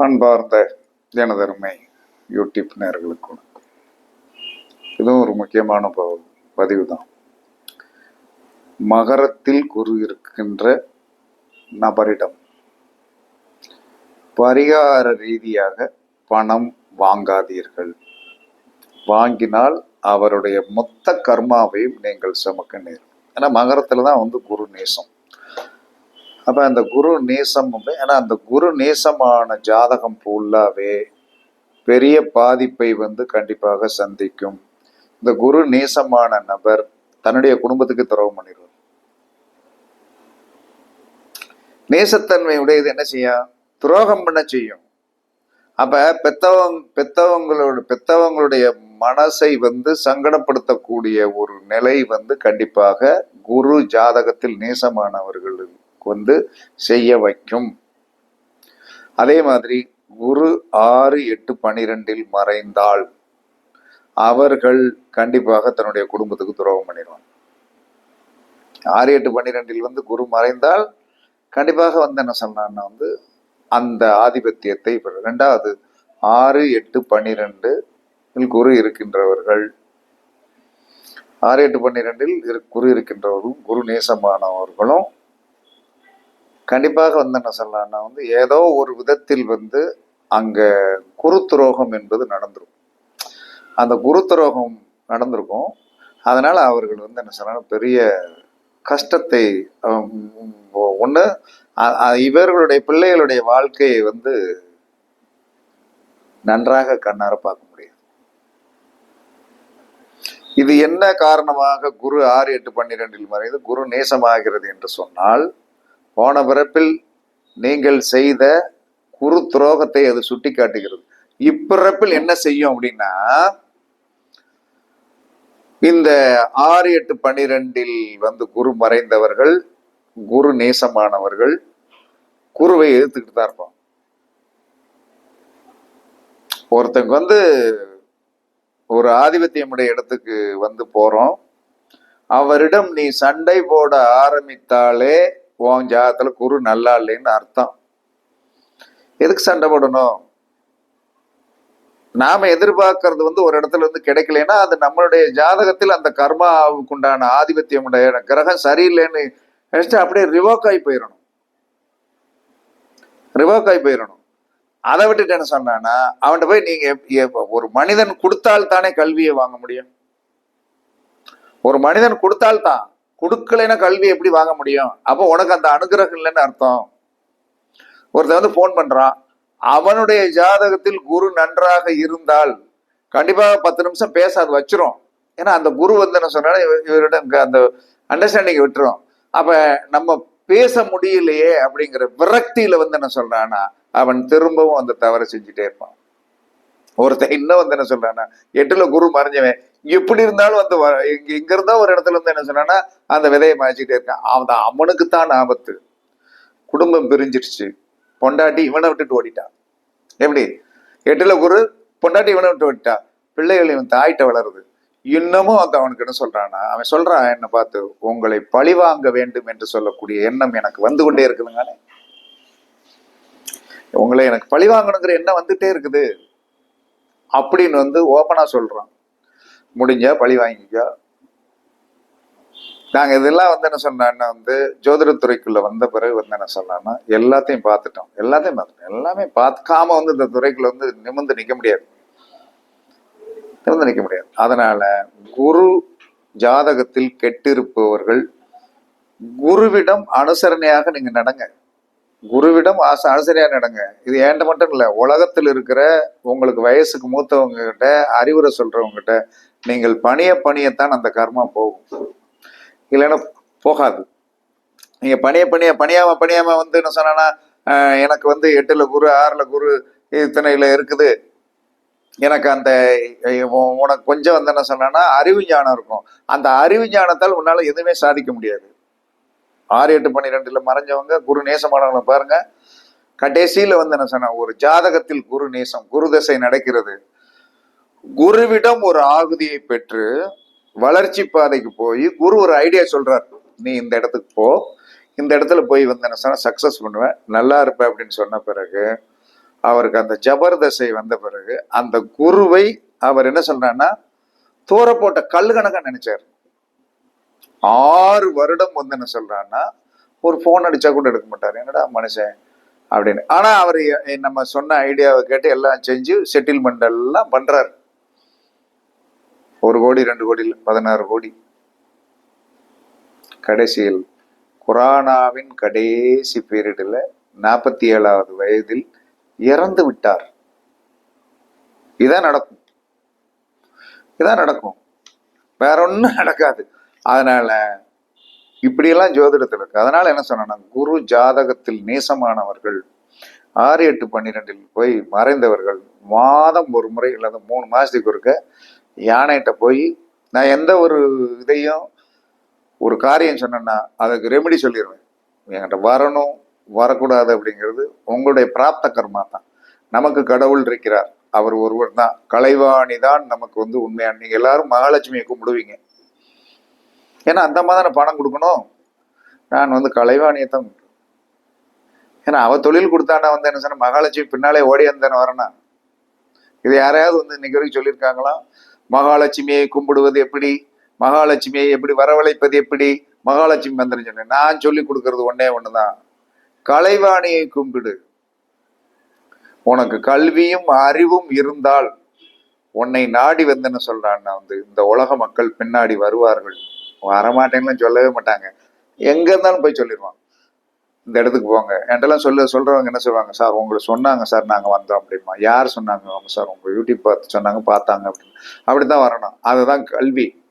அன்பார்ந்த தினதருமை யூடியூப் நேர்களுக்கு வணக்கம். இதுவும் ஒரு முக்கியமான ப- பதிவு தான் மகரத்தில் குரு இருக்கின்ற நபரிடம் பரிகார ரீதியாக பணம் வாங்காதீர்கள். வாங்கினால் அவருடைய மொத்த கர்மாவையும் நீங்கள் சுமக்க நேரும். ஏன்னா மகரத்தில் தான் வந்து குரு நேசம். அப்போ அந்த குரு நேசம் ஏன்னா அந்த குரு நேசமான ஜாதகம் ஃபுல்லாகவே பெரிய பாதிப்பை வந்து கண்டிப்பாக சந்திக்கும். இந்த குரு நேசமான நபர் தன்னுடைய குடும்பத்துக்கு துரோகம் பண்ணிடுவார். நேசத்தன்மை உடையது என்ன செய்யும் துரோகம் பண்ண செய்யும். அப்ப பெத்தவங்க பெத்தவங்களோட பெத்தவங்களுடைய மனசை வந்து சங்கடப்படுத்தக்கூடிய ஒரு நிலை வந்து கண்டிப்பாக குரு ஜாதகத்தில் நேசமானவர்களுக்கு வந்து செய்ய வைக்கும். அதே மாதிரி குரு ஆறு எட்டு பனிரெண்டில் மறைந்தால் அவர்கள் கண்டிப்பாக தன்னுடைய குடும்பத்துக்கு துரோகம் பண்ணிடுவாங்க. ஆறு எட்டு பன்னிரெண்டில் வந்து குரு மறைந்தால் கண்டிப்பாக வந்து என்ன சொன்னான்னா வந்து அந்த ஆதிபத்தியத்தை பெற- ரெண்டாவது ஆறு எட்டு பன்னிரெண்டு குரு இருக்கின்றவர்கள். ஆறு எட்டு பன்னிரெண்டில் குரு இருக்கின்றவர்களும் குரு நேசமானவர்களும் கண்டிப்பாக வந்து என்ன சொல்லலாம்னா வந்து ஏதோ ஒரு விதத்தில் வந்து அங்கே குரு துரோகம் என்பது நடந்துடும் அந்த குரு துரோகம் நடந்திருக்கும். அதனால் அவர்கள் வந்து என்ன சொல்லலாம் பெரிய கஷ்டத்தை ஒன்று இவர்களுடைய பிள்ளைகளுடைய வாழ்க்கையை வந்து நன்றாக கண்ணார பார்க்க முடியாது. இது என்ன காரணமாக குரு ஆறு எட்டு பன்னிரெண்டில் மறைந்து குரு நேசமாகிறது என்று சொன்னால் போன பிறப்பில் நீங்கள் செய்த குரு துரோகத்தை அது சுட்டி காட்டுகிறது இப்பிறப்பில் என்ன செய்யும் அப்படின்னா இந்த ஆறு எட்டு பன்னிரெண்டில் வந்து குரு மறைந்தவர்கள் குரு நேசமானவர்கள் குருவை எதிர்த்துக்கிட்டு தான் இருப்பான் ஒருத்தங்க வந்து ஒரு ஆதிபத்தியமுடைய இடத்துக்கு வந்து போறோம். அவரிடம் நீ சண்டை போட ஆரம்பித்தாலே உன் ஜாதத்தில் குரு நல்லா இல்லைன்னு அர்த்தம். எதுக்கு சண்டை போடணும்? நாம எதிர்பார்க்கறது வந்து ஒரு இடத்துல இருந்து கிடைக்கலன்னா அது நம்மளுடைய ஜாதகத்தில் அந்த கர்மாவுக்கு உண்டான ஆதிபத்தியம் உடைய கிரகம் சரியில்லைன்னு நினைச்சிட்டு அப்படியே ரிவோக் ஆகி போயிடணும் ரிவோக் ஆகி போயிடணும் அதை விட்டுட்டு என்ன சொன்னான்னா அவன்கிட்ட போய் நீங்க ஒரு மனிதன் கொடுத்தால் தானே கல்வியை வாங்க முடியும். ஒரு மனிதன் கொடுத்தால்தான் கொடுக்கலைன்னா கல்வி எப்படி வாங்க முடியும்? அப்போ உனக்கு அந்த அனுகிரகம் இல்லைன்னு அர்த்தம். ஒருத்தன் வந்து ஃபோன் பண்றான். அவனுடைய ஜாதகத்தில் குரு நன்றாக இருந்தால் கண்டிப்பாக பத்து நிமிஷம் பேச அது வச்சிரும். ஏன்னா அந்த குரு வந்து என்ன சொன்னா இவரிடம் அந்த அண்டர்ஸ்டாண்டிங் விட்டுரும். அப்ப நம்ம பேச முடியலையே அப்படிங்கிற விரக்தியில வந்து என்ன சொல்றான்னா அவன் திரும்பவும் அந்த தவறை செஞ்சுட்டே இருப்பான். ஒருத்தன் இன்னும் வந்து என்ன சொல்றான்னா எட்டுல குரு மறைஞ்சவன் எப்படி இருந்தாலும் அந்த வ- இங்க இருந்தா ஒரு இடத்துல இருந்து என்ன சொன்னா அந்த விதையை மாய்ச்சிட்டே இருக்கான். அவன் அவனுக்கு தான் ஆபத்து. குடும்பம் பிரிஞ்சிருச்சு. பொண்டாட்டி இவனை விட்டுட்டு ஓடிட்டான். எப்படி? எட்டுல குரு பொண்டாட்டி இவனை விட்டு ஓடிட்டா. பிள்ளைகள் இவன் தாயிட்ட வளருது. இன்னமும் அந்த அவனுக்கு என்ன சொல்றான்னா அவன் சொல்றான் என்ன பார்த்து உங்களை பழிவாங்க வேண்டும் என்று சொல்லக்கூடிய எண்ணம் எனக்கு வந்து கொண்டே இருக்குதுங்களே உங்களை எனக்கு பழிவாங்கணுங்கிற எண்ணம் வந்துட்டே இருக்குது. அப்படின்னு வந்து ஓப்பனா சொல்றான். முடிஞ்சா பழி வாங்கிக்கோ. நாங்க இதெல்லாம் வந்து என்ன சொன்னா வந்து ஜோதிடத்துறைக்குள்ள வந்த பிறகு வந்து என்ன சொல்லலாம்னா எல்லாத்தையும் பார்த்துட்டோம். எல்லாத்தையும் பார்த்துட்டோம். எல்லாமே பார்க்காம வந்து இந்த துறைக்குள்ள வந்து நிமிர்ந்து நிக்க முடியாது. நிமிந்து நிக்க முடியாது. அதனால குரு ஜாதகத்தில் கெட்டிருப்பவர்கள் குருவிடம் அனுசரணையாக நீங்க நடங்க. குருவிடம் ஆச அனுசரியாக நடங்க. இது ஏண்ட மட்டும் இல்லை உலகத்தில் இருக்கிற உங்களுக்கு வயசுக்கு மூத்தவங்க கிட்ட அறிவுரை சொல்றவங்க கிட்ட நீங்கள் பணிய பணியத்தான் அந்த கர்மா போகும். இல்லைன்னா போகாது. நீங்க பணிய பணிய பணியாம பணியாம வந்து என்ன சொன்னா எனக்கு வந்து எட்டுல குரு ஆறுல குரு இத்தனையில இருக்குது. எனக்கு அந்த உனக்கு கொஞ்சம் வந்து என்ன சொன்னா அறிவு ஞானம் இருக்கும். அந்த அறிவு ஞானத்தால் உன்னால எதுவுமே சாதிக்க முடியாது. ஆறு எட்டு பன்னிரெண்டுல மறைஞ்சவங்க குரு நேசமானவங்களை பாருங்க. கடைசியில வந்து என்ன சொன்னா ஒரு ஜாதகத்தில் குரு நேசம் குரு தசை நடக்கிறது. குருவிடம் ஒரு ஆகுதியை பெற்று வளர்ச்சி பாதைக்கு போய் குரு ஒரு ஐடியா சொல்றார். நீ இந்த இடத்துக்கு போ. இந்த இடத்துல போய் வந்து என்ன சக்ஸஸ் பண்ணுவேன். நல்லா இருப்பேன் அப்படின்னு சொன்ன பிறகு அவருக்கு அந்த ஜபர்தசை வந்த பிறகு அந்த குருவை அவர் என்ன சொல்றாருன்னா தூர போட்ட கல் கணக்காக நினைச்சார். ஆறு வருடம் வந்து என்ன சொல்றாருன்னா ஒரு ஃபோன் அடிச்சா கூட எடுக்க மாட்டார். என்னடா மனுஷன் அப்படின்னு. ஆனா அவர் நம்ம சொன்ன ஐடியாவை கேட்டு எல்லாம் செஞ்சு செட்டில்மெண்ட் எல்லாம் பண்றாரு. ஒரு கோடி ரெண்டு கோடி பதினாறு கோடி. கடைசியில் குரானாவின் கடைசி பீரியடில் நாற்பத்தி ஏழாவது வயதில் இறந்து விட்டார். இதான் நடக்கும். இதான் நடக்கும். வேற ஒன்றும் நடக்காது. அதனால இப்படியெல்லாம் ஜோதிடத்தில் இருக்கு. அதனால என்ன சொன்னா குரு ஜாதகத்தில் நேசமானவர்கள் ஆறு எட்டு பன்னிரெண்டில் போய் மறைந்தவர்கள் மாதம் ஒரு முறை இல்லாத மூணு மாசத்துக்கு ஒருக்க யானைகிட்ட போய் நான் எந்த ஒரு இதையும் ஒரு காரியம் சொன்னேன்னா அதுக்கு ரெமெடி சொல்லிடுவேன் என்கிட்ட வரணும் வரக்கூடாது அப்படிங்கிறது உங்களுடைய பிராப்த கர்மா தான். நமக்கு கடவுள் இருக்கிறார். அவர் ஒருவர் தான். கலைவாணி தான் நமக்கு வந்து உண்மையான. நீங்க எல்லாரும் மகாலட்சுமியை கும்பிடுவீங்க. ஏன்னா அந்த மாதிரி தானே பணம் கொடுக்கணும். நான் வந்து கலைவாணியை தான் ஏன்னா அவ தொழில் கொடுத்தானா வந்து என்ன சொன்ன மகாலட்சுமி பின்னாலே ஓடி வந்தேன்னு வரனா இது யாரையாவது வந்து இன்னைக்கு வரைக்கும் சொல்லியிருக்காங்களா? மகாலட்சுமியை கும்பிடுவது எப்படி? மகாலட்சுமியை எப்படி வரவழைப்பது எப்படி? மகாலட்சுமி மந்திரம் சொன்னேன் நான் சொல்லி கொடுக்கறது ஒன்னே ஒண்ணுதான். கலைவாணியை கும்பிடு. உனக்கு கல்வியும் அறிவும் இருந்தால் உன்னை நாடி வந்தேன்னு சொல்றான்னா வந்து. இந்த உலக மக்கள் பின்னாடி வருவார்கள். வரமாட்டேங்கன்னு சொல்லவே மாட்டாங்க. எங்க இருந்தாலும் போய் சொல்லிடுவான் இந்த இடத்துக்கு போங்க. என்கிட்டலாம் சொல்ல சொல்றவங்க என்ன சொல்லுவாங்க? சார் உங்களுக்கு சொன்னாங்க சார் நாங்கள் வந்தோம் அப்படிமா யார் சொன்னாங்க? ஆமா சார் உங்க யூடியூப் பார்த்து சொன்னாங்க பார்த்தாங்க அப்படின்னு. அப்படிதான் வரணும். அதுதான் கல்வி.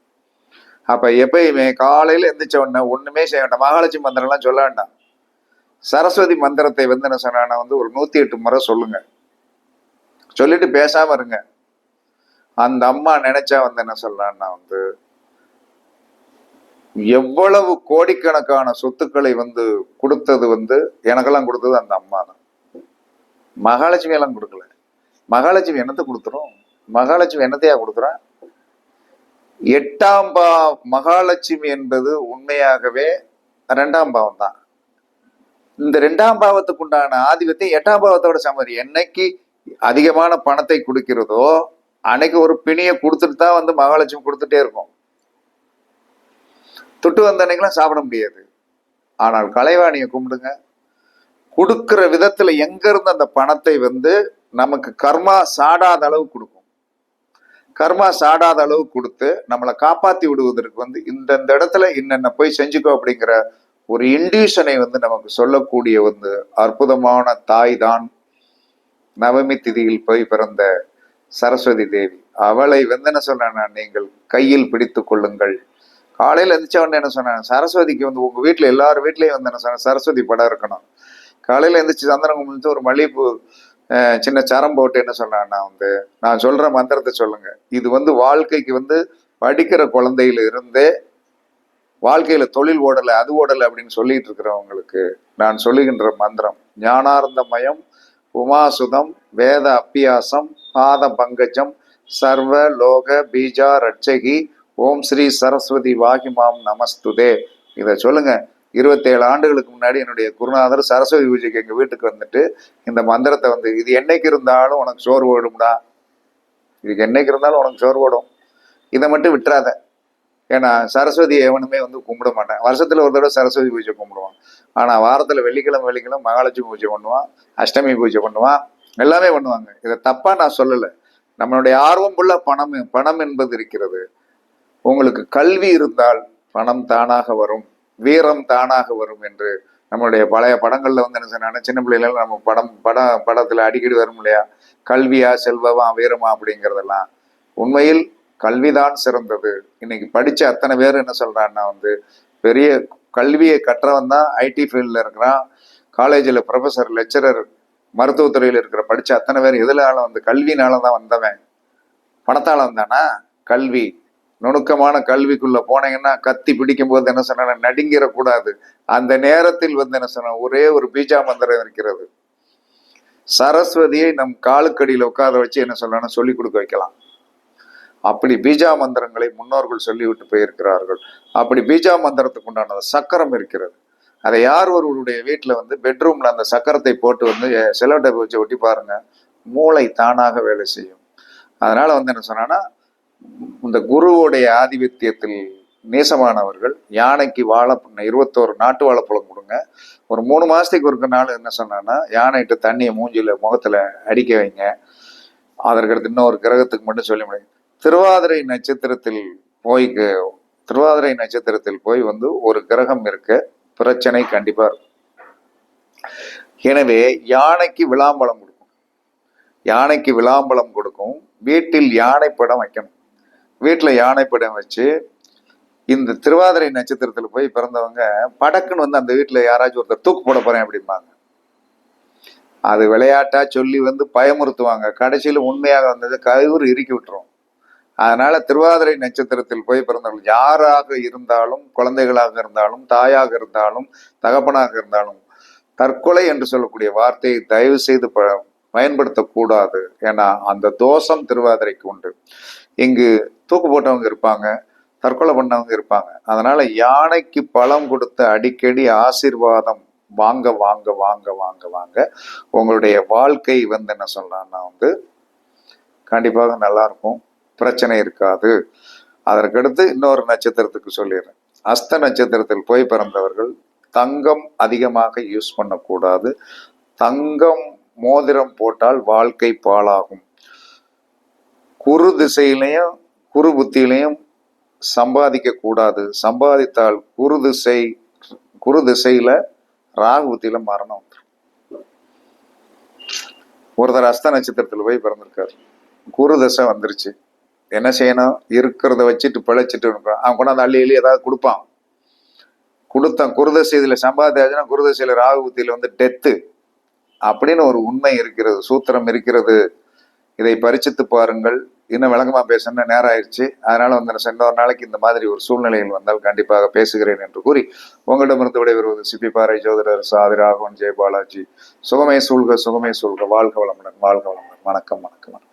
அப்ப எப்பயுமே காலையில எந்திரிச்ச உடனே ஒண்ணுமே செய்ய வேண்டாம். மகாலட்சுமி மந்திரம்லாம் சொல்ல வேண்டாம். சரஸ்வதி மந்திரத்தை வந்து என்ன சொன்னா வந்து ஒரு நூத்தி எட்டு முறை சொல்லுங்க. சொல்லிட்டு பேசாம இருங்க. அந்த அம்மா நினைச்சா வந்து என்ன சொல்லலான்னா வந்து எவ்வளவு கோடிக்கணக்கான சொத்துக்களை வந்து கொடுத்தது வந்து எனக்கெல்லாம் கொடுத்தது அந்த அம்மா தான். மகாலட்சுமி எல்லாம் கொடுக்கல. மகாலட்சுமி என்னத்தை கொடுத்துரும்? மகாலட்சுமி என்னத்தையா கொடுக்குறா? எட்டாம் பா மகாலட்சுமி என்பது உண்மையாகவே ரெண்டாம் பாவம் தான். இந்த ரெண்டாம் பாவத்துக்கு உண்டான ஆதிபத்தியம் எட்டாம் பாவத்தோட சமதி என்னைக்கு அதிகமான பணத்தை கொடுக்கிறதோ அன்னைக்கு ஒரு பிணியை கொடுத்துட்டு தான் வந்து மகாலட்சுமி கொடுத்துட்டே இருக்கும். தொட்டு வந்த அன்னைக்கெல்லாம் சாப்பிட முடியாது. ஆனால் கலைவாணியை கும்பிடுங்க. கொடுக்குற விதத்துல எங்க இருந்து அந்த பணத்தை வந்து நமக்கு கர்மா சாடாத அளவு கொடுக்கும். கர்மா சாடாத அளவு கொடுத்து நம்மளை காப்பாத்தி விடுவதற்கு வந்து இந்தந்த இடத்துல இன்னென்ன போய் செஞ்சுக்கோ அப்படிங்கிற ஒரு இண்டியூஷனை வந்து நமக்கு சொல்லக்கூடிய வந்து அற்புதமான தாய் தான் நவமி திதியில் போய் பிறந்த சரஸ்வதி தேவி. அவளை வந்து என்ன சொல்றேன்னா நீங்கள் கையில் பிடித்து கொள்ளுங்கள். காலையில் எந்திரிச்ச உடனே என்ன சொன்னேன் சரஸ்வதிக்கு வந்து உங்கள் வீட்டில் எல்லார் வீட்லேயும் வந்து என்ன சொன்னேன் சரஸ்வதி படம் இருக்கணும். காலையில் எந்திரிச்சு சந்திரன் கும்பிட்டு ஒரு மல்லிகைப்பூ சின்ன சரம் போட்டு என்ன சொன்னான்னா வந்து நான் சொல்கிற மந்திரத்தை சொல்லுங்கள் இது வந்து வாழ்க்கைக்கு வந்து படிக்கிற குழந்தையில இருந்தே வாழ்க்கையில தொழில் ஓடலை அது ஓடலை அப்படின்னு சொல்லிட்டு இருக்கிறவங்களுக்கு நான் சொல்லுகின்ற மந்திரம் ஞானார்ந்தமயம் உமாசுதம் வேத அப்பியாசம் பாத பங்கஜம் சர்வ லோக பீஜா ரட்சகி ஓம் ஸ்ரீ சரஸ்வதி வாகிமாம் நமஸ்துதே. இதை சொல்லுங்க. இருபத்தேழு ஆண்டுகளுக்கு முன்னாடி என்னுடைய குருநாதர் சரஸ்வதி பூஜைக்கு எங்கள் வீட்டுக்கு வந்துட்டு இந்த மந்திரத்தை வந்து இது என்னைக்கு இருந்தாலும் உனக்கு சோறு ஓடும்டா இதுக்கு என்னைக்கு இருந்தாலும் உனக்கு சோறு ஓடும் இதை மட்டும் விட்டுறாத. ஏன்னா சரஸ்வதி எவனுமே வந்து கும்பிட மாட்டேன். வருஷத்தில் ஒரு தடவை சரஸ்வதி பூஜை கும்பிடுவான். ஆனால் வாரத்தில் வெள்ளிக்கிழமை வெள்ளிக்கிழமை மகாலட்சுமி பூஜை பண்ணுவான் அஷ்டமி பூஜை பண்ணுவான் எல்லாமே பண்ணுவாங்க. இதை தப்பாக நான் சொல்லலை. நம்மளுடைய ஆர்வம் உள்ள பணம் பணம் என்பது இருக்கிறது. உங்களுக்கு கல்வி இருந்தால் பணம் தானாக வரும் வீரம் தானாக வரும் என்று நம்மளுடைய பழைய படங்கள்ல வந்து என்ன சொன்னா சின்ன பிள்ளைகள் நம்ம படம் படம் படத்துல அடிக்கடி வரும் இல்லையா? கல்வியா செல்வமா வீரமா அப்படிங்கிறதெல்லாம். உண்மையில் கல்விதான் சிறந்தது. இன்னைக்கு படிச்ச அத்தனை பேர் என்ன சொல்றான்னா வந்து பெரிய கல்வியை கற்றவன் தான் ஐடி ஃபீல்டில் இருக்கிறான். காலேஜில் ப்ரொஃபஸர் லெக்சரர் மருத்துவத்துறையில் இருக்கிற படிச்ச அத்தனை பேர் எதுலால வந்து கல்வினால தான் வந்தவன்? பணத்தால வந்தானா? கல்வி. நுணுக்கமான கல்விக்குள்ள போனீங்கன்னா கத்தி பிடிக்கும் போது என்ன சொன்ன நடுங்கிடக்கூடாது அந்த நேரத்தில் வந்து என்ன சொன்ன ஒரே ஒரு பீஜா மந்திரம் இருக்கிறது. சரஸ்வதியை நம் காலுக்கடியில் உட்கார வச்சு என்ன சொல்லணும் சொல்லி கொடுக்க வைக்கலாம். அப்படி பீஜா மந்திரங்களை முன்னோர்கள் சொல்லிவிட்டு போயிருக்கிறார்கள். அப்படி பீஜா மந்திரத்துக்கு உண்டான சக்கரம் இருக்கிறது. அதை யார் ஒருவருடைய வீட்டில் வந்து பெட்ரூம்ல அந்த சக்கரத்தை போட்டு வந்து செலோ டேப் வச்சு ஒட்டி பாருங்க. மூளை தானாக வேலை செய்யும். அதனால வந்து என்ன சொன்னான்னா இந்த குருவுடைய ஆதிபத்தியத்தில் நேசமானவர்கள் யானைக்கு வாழை இருபத்தோரு நாட்டு வாழைப்பழம் கொடுங்க. ஒரு மூணு மாசத்துக்கு ஒரு நாள் என்ன சொன்னான்னா யானைகிட்ட தண்ணியை மூஞ்சில முகத்துல அடிக்க வைங்க. அதற்கடுத்து இன்னொரு கிரகத்துக்கு மட்டும் சொல்ல முடியும் திருவாதிரை நட்சத்திரத்தில் போய் திருவாதிரை நட்சத்திரத்தில் போய் வந்து ஒரு கிரகம் இருக்க. பிரச்சனை கண்டிப்பா இருக்கும். எனவே யானைக்கு விளாம்பழம் கொடுக்கும். யானைக்கு விளாம்பழம் கொடுக்கும். வீட்டில் யானை படம் வைக்கணும். வீட்டில் யானை படம் வச்சு இந்த திருவாதிரை நட்சத்திரத்தில் போய் பிறந்தவங்க படக்குன்னு வந்து அந்த வீட்டில் யாராச்சும் ஒருத்தர் தூக்கு போட போறேன் அப்படிம்பாங்க. அது விளையாட்டா சொல்லி வந்து பயமுறுத்துவாங்க. கடைசியில் உண்மையாக வந்தது கயிறு இறுக்கி விட்டுரும். அதனால திருவாதிரை நட்சத்திரத்தில் போய் பிறந்தவர்கள் யாராக இருந்தாலும் குழந்தைகளாக இருந்தாலும் தாயாக இருந்தாலும் தகப்பனாக இருந்தாலும் தற்கொலை என்று சொல்லக்கூடிய வார்த்தையை தயவு செய்து ப பயன்படுத்தக்கூடாது ஏன்னா அந்த தோஷம் திருவாதிரைக்கு உண்டு. இங்கு தூக்கு போட்டவங்க இருப்பாங்க தற்கொலை பண்ணவங்க இருப்பாங்க. அதனால யானைக்கு பழம் கொடுத்த அடிக்கடி ஆசீர்வாதம் வாங்க வாங்க வாங்க வாங்க வாங்க உங்களுடைய வாழ்க்கை வந்து என்ன சொல்லலாம்னா வந்து கண்டிப்பாக நல்லா இருக்கும். பிரச்சனை இருக்காது. அதற்கடுத்து இன்னொரு நட்சத்திரத்துக்கு சொல்லிடுறேன். அஸ்த நட்சத்திரத்தில் போய் பிறந்தவர்கள் தங்கம் அதிகமாக யூஸ் பண்ணக்கூடாது. தங்கம் மோதிரம் போட்டால் வாழ்க்கை பாழாகும். குரு திசையிலையும் குரு புத்தியிலையும் சம்பாதிக்க கூடாது. சம்பாதித்தால் குரு திசை குரு திசையில ராகு புத்தியில மரணம் ஒருத்தர் அஸ்த நட்சத்திரத்தில் போய் பிறந்திருக்காரு. குரு தசை வந்துருச்சு. என்ன செய்யணும்? இருக்கிறத வச்சுட்டு பிழைச்சிட்டு அவன் கொண்டாந்து அள்ளி அள்ளி ஏதாவது கொடுப்பான். கொடுத்தான். குருதசை இதில் சம்பாதிச்சாச்சுன்னா குருதசையில் ராகு புத்தியில் வந்து டெத்து அப்படின்னு ஒரு உண்மை இருக்கிறது சூத்திரம் இருக்கிறது. இதை பரிச்சித்து பாருங்கள். இன்னும் விளங்கமா பேசணும்னு நேரம் ஆயிடுச்சு அதனால வந்து சென்ற ஒரு நாளைக்கு இந்த மாதிரி ஒரு சூழ்நிலையில் வந்தால் கண்டிப்பாக பேசுகிறேன் என்று கூறி உங்களிடமிருந்து விடைபெறுவது சிப்பி பாறை ஜோதிடர் சாதி ராகவன் ஜெயபாலாஜி. சுகமே சூழ்க சுகமே சூழ்க. வாழ்க வளமுடன் வாழ்க வளமுடன். வணக்கம் வணக்கம் வணக்கம்.